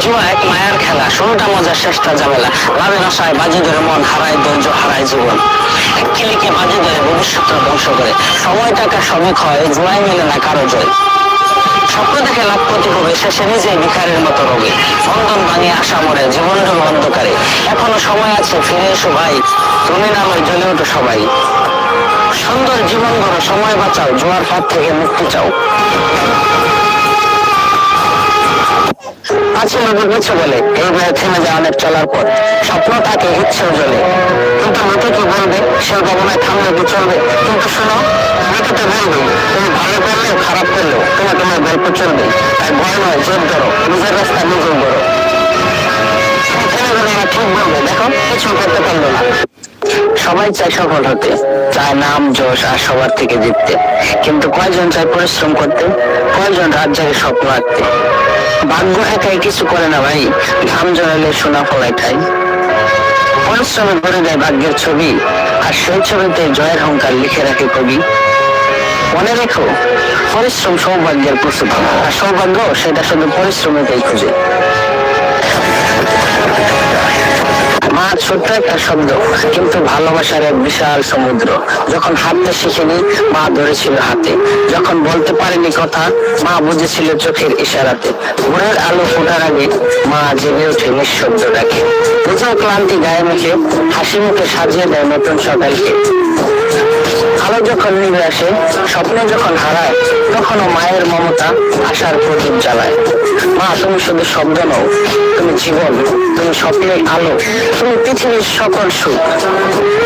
জুয়া এক মায়ার খেলা, শুরুটা মজার, শেষটা ঝামেলা। লাভের আশায় বাজি ধরে মন হারায়, ধৈর্য হারায় জীবন। এক কিলিকে বাজি ধরে ভবিষ্যৎটা ধ্বংস করে। সময় টাকা সবই ক্ষয় জুয়ায় মেলে না কারও জয়। স্বপ্ন দেখে লাভপতি হবে, শেষে নিজেই ভিখারের মতো রোগে। বন্ধন ভাঙিয়ে আশা মরে, জীবন ঢোল অন্ধকারে। এখনও সময় আছে, ফিরে এসো ভাই। তুমি নামে জ্বলে ওঠো সবাই। সুন্দর জীবন গড়ো, সময় বাঁচাও, জোয়ার হাত থেকে মুক্তি চাও। লোকের কিছু বলে, এই বয়ে থেমে অনেক চলার পর স্বপ্ন থাকে ইচ্ছেও জ্বলে কিন্তু লোকে কি বলবে? সে ভাবনায় থামলে কি চলবে? কিন্তু শোনো লোকে তো বলবে তুমি ভালো করলেও খারাপ করলেও তোমার তোমার গল্প চলবে তাই ভয় নয়, জোর ধরো, নিজের রাস্তা নিজেই এরা ঠিক বলবে, দেখো, কিছু করতে পারল না। সবাই চায় সফল হতে, চায় নাম, যশ আর সবার থেকে জিততে। কিন্তু কয়জন চায় পরিশ্রম করতে? কয়জন রাত জাগে স্বপ্ন আঁকতে? ভাগ্য একাই কিছু করে না ভাই, ঘাম জড়ালে সোনা ফলায় ঠাই। পরিশ্রমে ভরে দেয় ভাগ্যের ছবি, আর সেই ছবিতে জয়ের হংকার লিখে রাখে কবি। মনে রেখো, পরিশ্রম সৌভাগ্যের প্রস্তুত আর সৌভাগ্য, সেটা শুধু পরিশ্রমেতেই খুঁজে। মা ছোট্ট একটা শব্দ, কিন্তু ভালোবাসার এক বিশাল সমুদ্র। যখন হাঁটতে শিখিনি, মা ধরেছিল হাতে। যখন বলতে পারেনি কথা, মা বুঝেছিল চোখের ইশারাতে। ভোরের আলো ফোটার আগে মা জেগে ওঠে নিঃশব্দ ডাকে নিজের ক্লান্তি গায়ে মেখে, হাসি মুখে সাজিয়ে দেয় নতুন সকালকে। আলো যখন নিভে আসে, স্বপ্ন যখন হারায় তখনও মায়ের মমতা আশার প্রদীপ জ্বালায়। মা, তুমি শুধু শব্দ নও, তুমি জীবন, তুমি স্বপ্নের আলো, তুমি পৃথিবীর সকল সুখ।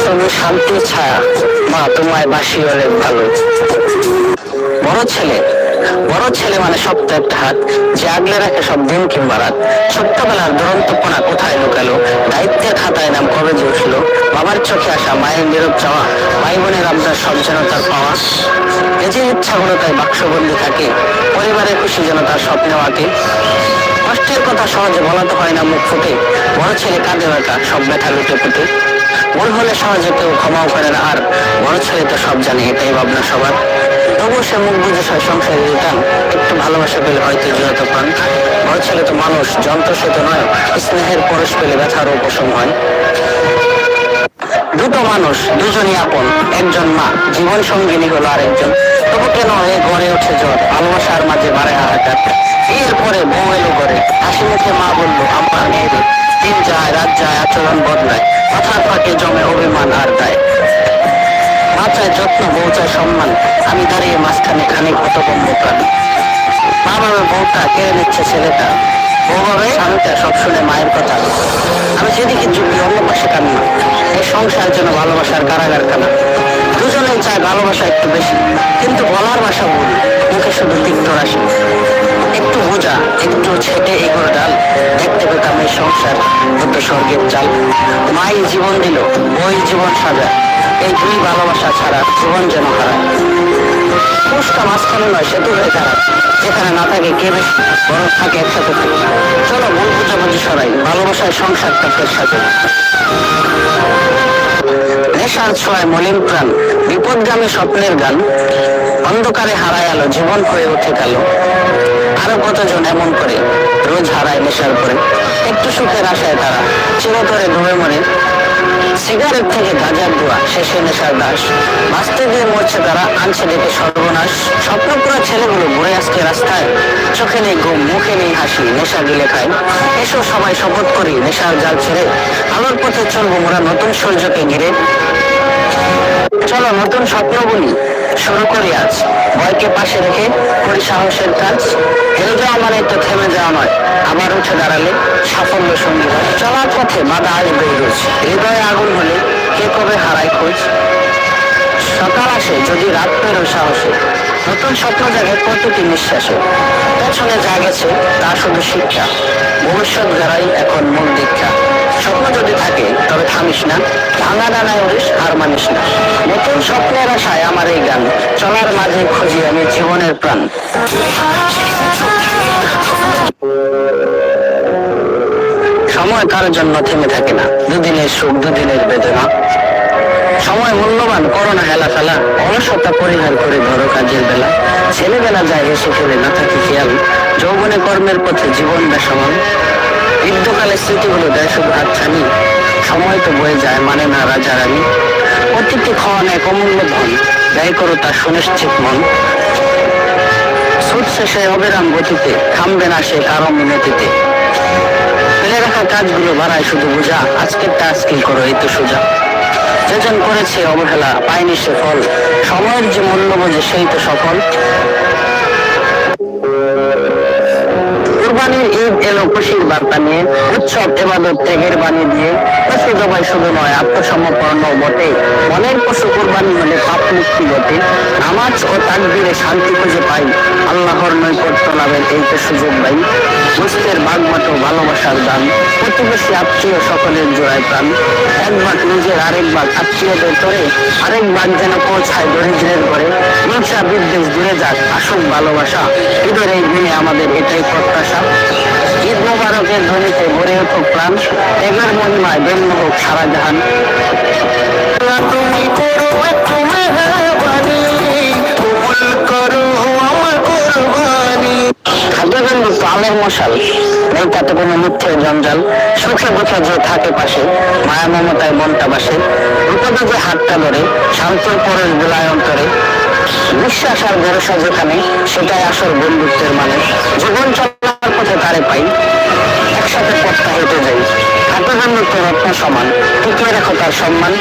তুমি শান্তির ছায়া, মা, তোমায় বাসি অনেক ভালো। বড় ছেলে বড় ছেলে মানে শক্ত একটা হাত, যে আগলে রাখে সব দিন কিংবা রাত। ছোট্টবেলার দুরন্তপনা কোথায় লুকালো? বাবার চোখে আসা মায়ের নীরব চাওয়া, ভাই বোনের আবদার সব যেন তার পাওয়া। নিজের ইচ্ছাগুলো তাই বাক্সবন্দি থাকে পরিবারের খুশি যেন তার স্বপ্নেও আঁকে। কষ্টের কথা সহজে বলাতে হয় না, মুখ ফুটে। বড় ছেলে কাঁদে বেটা সব ব্যথা লুটে ফুটে ভুল হলে সহজে কেউ ক্ষমাও করে না, আর বড় ছেলে তো সব জানে, এটাই ভাবনা সবার। তবুও সে মুখ বুঝে সয় সংসারে রিটার্ন। একটু ভালোবাসা পেলে হয়তো জড়িত পান। বড় ছেলে তো মানুষ যন্ত্র সে তো নয়, স্নেহের পরশ পেলে ব্যথার উপশম হয়। দুটো মানুষ, দুজনই আপন, একজন মা। জীবন সঙ্গিনী হলো আরেকজন। তবু কেন এ গড়ে ওঠে জ্বর ভালোবাসার মাঝে বাড়ে হাহাকার বিয়ের পরে বউ এলো করে হাসি মুখে মা বলল আমার মেয়েরে, দিন যায়, রাত যায়, আচরণ বদলায়। কথার ফাঁকে জমে অভিমান আর দেয়। মা চায় যত্ন, বউ চায় সম্মান। আমি দাঁড়িয়ে মাঝখানে খানিক হতভম্ব প্রাণ। মা বাবা বউটা কেড়ে নিচ্ছে ছেলেটা? বউ স্বামীটা সব শুনে মায়ের কথা। আমি যেদিকে ঝুঁকি অন্য পাশে কান্না। এই সংসার জন্য ভালোবাসার কারাগার কানা। দুজনেই চায় ভালোবাসা একটু বেশি। কিন্তু বলার ভাষা ভুল। মুখে শুধু তিক্ত রাশি। একটু বোঝা, একটু ছেটে এগোর ডাল। দেখতে পেতাম এই সংসার হতো স্বর্গের চাল। মাই জীবন দিল ওই জীবন সাজা। এই দুই ভালোবাসা ছাড়া জীবন যেন হারায় নয় সেতু হয়ে দাঁড়ায়। যেখানে না থাকে কে বেশি বরং থাকে একসাথে থাকে। চলো, মন বুঝাবুঝি সরাই ভালোবাসায় সংসারটা ফের সাথে নেশার ছোঁয়ায় মলিন প্রাণ, বিপদগামী স্বপ্নের গান, অন্ধকারে হারায় আলো, জীবন হয়ে ওঠে কালো। আরও কতজন এমন করে, রোজ হারায় নেশার পরে একটু সুখের আশায় তারা চিরতরে ডুবে মরে। সিগারেট থেকে গাঁজার দোয়া শেষে নেশার দাস। বাঁচতে গিয়ে মরছে তারা আনছে ডেকে সর্বনাশ স্বপ্নপুরা ছেলেগুলো ঘুরে আসছে রাস্তায়। চোখে নেই ঘুম, মুখে নেই হাসি, নেশা গিলে খায়। এসো সবাই শপথ করি, নেশার জাল ছেড়ে। আলোর পথে চলবো মোরা নতুন সূর্যকে ঘিরে। চলো নতুন স্বপ্ন বলি শুরু করি আজ। ভয়কে পাশে রেখে করি সাহসের কাজ। হেরে যাওয়া মানে তো থেমে যাওয়া নয়। আবার উঠে দাঁড়ালে সাফল্য সঙ্গী পথে বাধা আসবে রোজ হৃদয়ে আগুন হলে কে কবে হারায় খোঁজ? সকাল আসে, যদি রাত পেরো সাহসে। নতুন স্বপ্ন জাগে প্রতিটি নিঃশ্বাসে। পেছনে যা গেছে, তা শুধু শিক্ষা। ভবিষ্যৎ গড়াই এখন মূল দীক্ষা। স্বপ্ন যদি থাকে, তবে থামিস না। ভাঙা ডানায় উড়িস, হার মানিস না। নতুন স্বপ্নের আশায় আমার এই গান। চলার মাঝে খুঁজি আমি জীবনের প্রাণ। কারোর জন্য থেমে থাকে না। দুদিনের সুখ, দুদিনের বেদনা। সময় মূল্যবান, করোনা হেলা ফেলা, অলসতা পরিহার করে ধরো কাজের বেলা। ছেলেবেলা যায় হেসে খেলে না থাকে খেয়াল। যৌবনে কর্মের পথে জীবন বেসমান বৃদ্ধকালের স্মৃতিগুলো দেয় শুধু হাতছানি। সময় তো বয়ে যায় মানে না রাজা রানী অতিথি খাওয়া নেয় অমূল্য ধন, ব্যয় করো তার সুনিশ্চিত মন। সুদ শেষে অবিরাম গতিতে থামবে না সে কারও মিনতিতে। ফেলে রাখা কাজগুলো বাড়ায় শুধু বোঝা। আজকের আজকেই করো, এই তো সোজা। যেজন করেছে অবহেলা, পায়নি সে ফল। সময়ের যে মূল্য বোঝে, সেই তো সফল। খুশির বার্তা নিয়ে, উৎসব, এবাদত, ত্যাগের বাণী দিয়ে। পশু জবাই শুধু নয়, আত্মসমর্পণ বটে। মনের পশু কুরবানি হলে পাপ মুক্তি বটে। নামাজ ও তাকবীরে শান্তি খুঁজে পাই। আল্লাহর নৈকট্য লাভের এই তো সুযোগ পাই দুস্থের বাগমাটো ভালোবাসার দান। প্রতিবেশী আত্মীয় সকলের জোড়ায় প্রাণ। এক ভাগ নিজের, আরেক ভাগ আত্মীয়দের তোরে আরেক ভাগ যেন পৌঁছায় দরিদ্রের ঘরে হিংসা বিদ্বেষ দূরে যাক, আসুক ভালোবাসা। ঈদের এই আমাদের এটাই প্রত্যাশা। ঈদ ধ্বনিতে ভরে উঠুক প্রাণ। মহিমায় বেন্ন সারা জাহান। জঞ্জাল। সুখে যে থাকে পাশে, মায়া মনটা বাসে। যে হাতটা ধরে শান্তির পরের বেলায় অন্তরে। বিশ্বাস আর ভরসা যেখানে, সেটাই আসল বন্ধুত্বের মানে। জীবন পথে তারে পাই। একসাথে পথটা হেঁটে যাই। হাতে তো রত্ন সমান। টিকিয়ে রাখো তার সম্মান।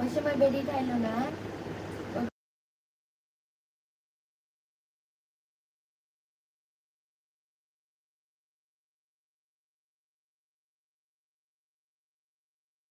ওই সময় বেরিয়ে না।